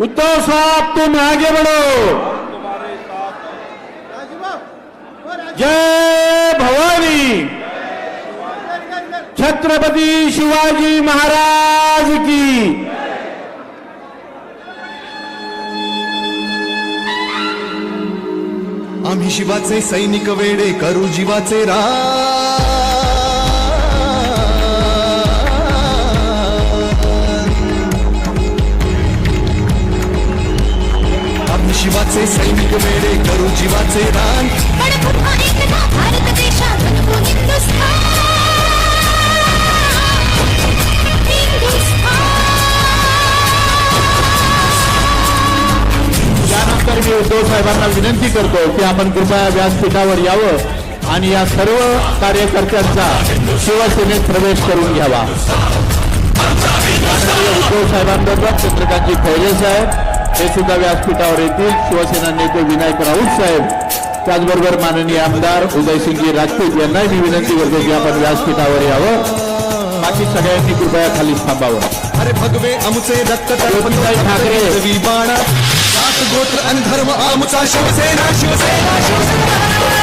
उद्धव साहब तुम आगे बढ़ो। जय भवानी। छत्रपती शिवाजी महाराज की। आम्ही शिवाचे सैनिक वेडे करू जीवाचे रा शिवाचे सैनिक वेडे करू जीवाचे रान पण पुन्हा एकदा भारत देशात नको हिंदुस्थान. त्यानंतर मी उद्धव साहेबांना विनंती करतो की आपण कृपया व्यासपीठावर यावं आणि या सर्व कार्यकर्त्यांचा शिवसेनेत प्रवेश करून घ्यावा. उद्धव साहेबांबरोबर चंद्रकांतजी खैरे साहेब हे सुद्धा व्यासपीठावर येतील. शिवसेना नेते विनायक राऊत साहेब त्याचबरोबर माननीय आमदार उदयसिंगजी राजपूत यांनाही मी विनंती करतो की आपण व्यासपीठावर यावं. बाकी सगळ्यांनी कृपया खालीच थांबावं. अरे भगवे आमुचे रक्त ठाकरे. गोत्र आणि धर्म आमुचा शिवसेना शिवसेना शिवसेना.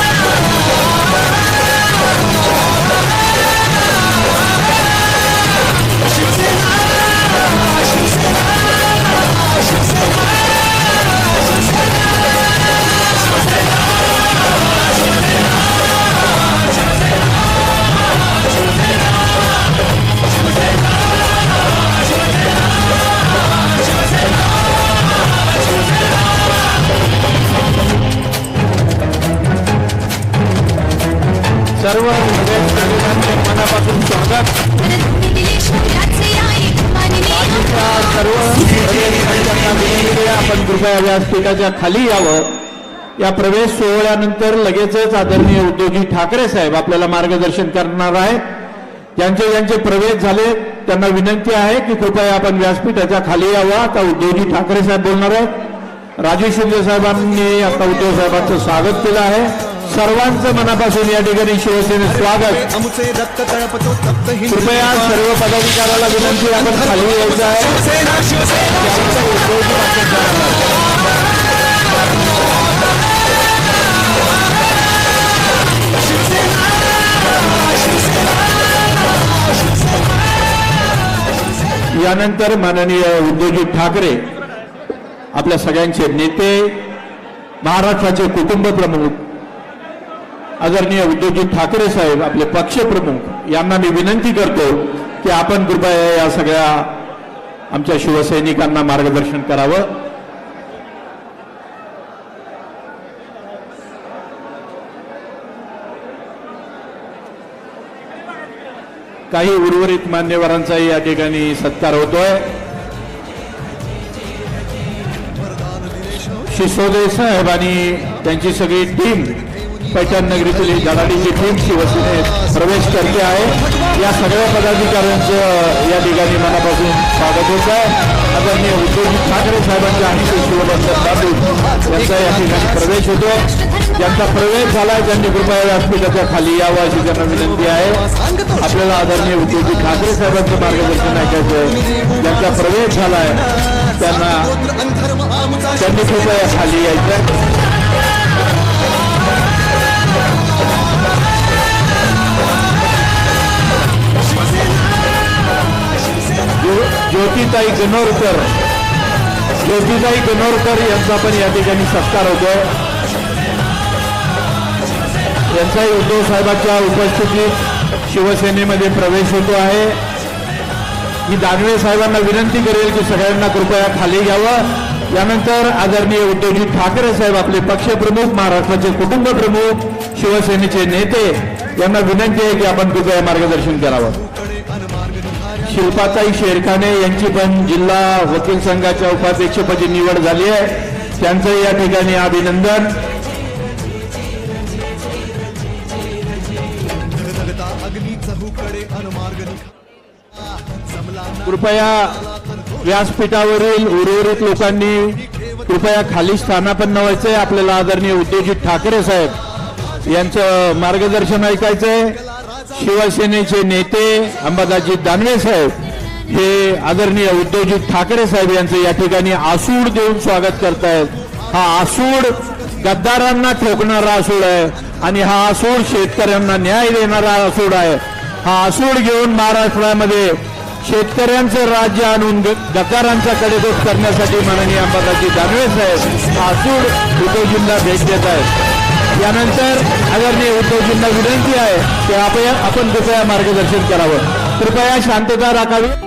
सर्व मनापासून स्वागत. सर्व आपण कृपया व्यासपीठाच्या खाली यावं. या प्रवेश सोहळ्यानंतर लगेचच आदरणीय उद्योगी ठाकरे साहेब आपल्याला मार्गदर्शन करणार आहे ज्यांचे ज्यांचे प्रवेश झाले त्यांना विनंती आहे की कृपया आपण व्यासपीठाच्या खाली यावा. आता उद्योगी ठाकरे साहेब बोलणार आहेत. राजू शिंदे साहेबांनी आता उद्धव साहेबांचं स्वागत केलं आहे. सर्वांचं मनापासून या ठिकाणी शिवसेनेत स्वागत. कृपया सर्व पदाधिकाऱ्याला विनंती आपण खाली यायचं आहे. यानंतर माननीय उद्धवजी ठाकरे आपल्या सगळ्यांचे नेते महाराष्ट्राचे कुटुंब प्रमुख आदरणीय उद्धवजी ठाकरे साहेब आपले पक्षप्रमुख यांना मी विनंती करतो की आपण कृपया या सगळ्या आमच्या शिवसैनिकांना मार्गदर्शन करावं. काही उर्वरित मान्यवरांचाही या ठिकाणी सत्कार होतोय. शिसोदे साहेब आणि त्यांची सगळी टीम पैठण नगरीतील ही धडाडीची टीम शिवसेनेत प्रवेश करते आहे. या सगळ्या पदाधिकाऱ्यांचं या ठिकाणी मनापासून स्वागत होत आहे. आदरणीय उद्धवजी ठाकरे साहेबांच्या आणि शिवबंधन बांधून यांचा या ठिकाणी प्रवेश होतो ज्यांचा प्रवेश झालाय त्यांनी कृपया व्यासपीठाच्या खाली यावं अशी त्यांना विनंती आहे. आपल्याला आदरणीय उद्धवजी ठाकरे साहेबांचं मार्गदर्शन ऐकायचं आहे ज्यांचा प्रवेश झालाय त्यांना त्यांनी कृपया खाली यायचं ज्योतिताई गणोरकर. ज्योतिताई गणोरकर यांचा पण या ठिकाणी सत्कार होतोय. यांचाही उद्धव साहेबांच्या उपस्थितीत शिवसेनेमध्ये प्रवेश होतो आहे. मी दानवे साहेबांना विनंती करेल की सगळ्यांना कृपया खाली घ्यावं. यानंतर आदरणीय उद्धवजी ठाकरे साहेब आपले पक्षप्रमुख महाराष्ट्राचे कुटुंब प्रमुख शिवसेनेचे नेते यांना विनंती आहे की आपण कृपया मार्गदर्शन करावं. शिल्पाताई शेरखाने यांची पण जिल्हा वकील संघाच्या उपाध्यक्षपदी निवड झाली आहे. त्यांचं या ठिकाणी अभिनंदन. कृपया व्यासपीठावरील उर्वरित लोकांनी कृपया खाली स्थानापन्न व्हायचंय आपल्याला आदरणीय उद्योजित ठाकरे साहेब यांचं मार्गदर्शन ऐकायचंय. शिवसेनेचे नेते अंबादासजी दानवे साहेब हे आदरणीय उद्धवजी ठाकरे साहेब यांचं या ठिकाणी आसूड देऊन स्वागत करतायत. हा आसूड गद्दारांना ठोकणारा आसूड आहे आणि हा आसूड शेतकऱ्यांना न्याय देणारा आसूड आहे. हा आसूड घेऊन महाराष्ट्रामध्ये शेतकऱ्यांचं राज्य आणून ग- गद्दारांचा कडेकोट करण्यासाठी माननीय अंबादाजी दानवे साहेब हा आसूड उद्धवजींना भेट देत आहेत. यानंतर आदरणीय उद्धवजींना विनंती आहे की आपण आपण कृपया मार्गदर्शन करावं. कृपया शांतता राखावी.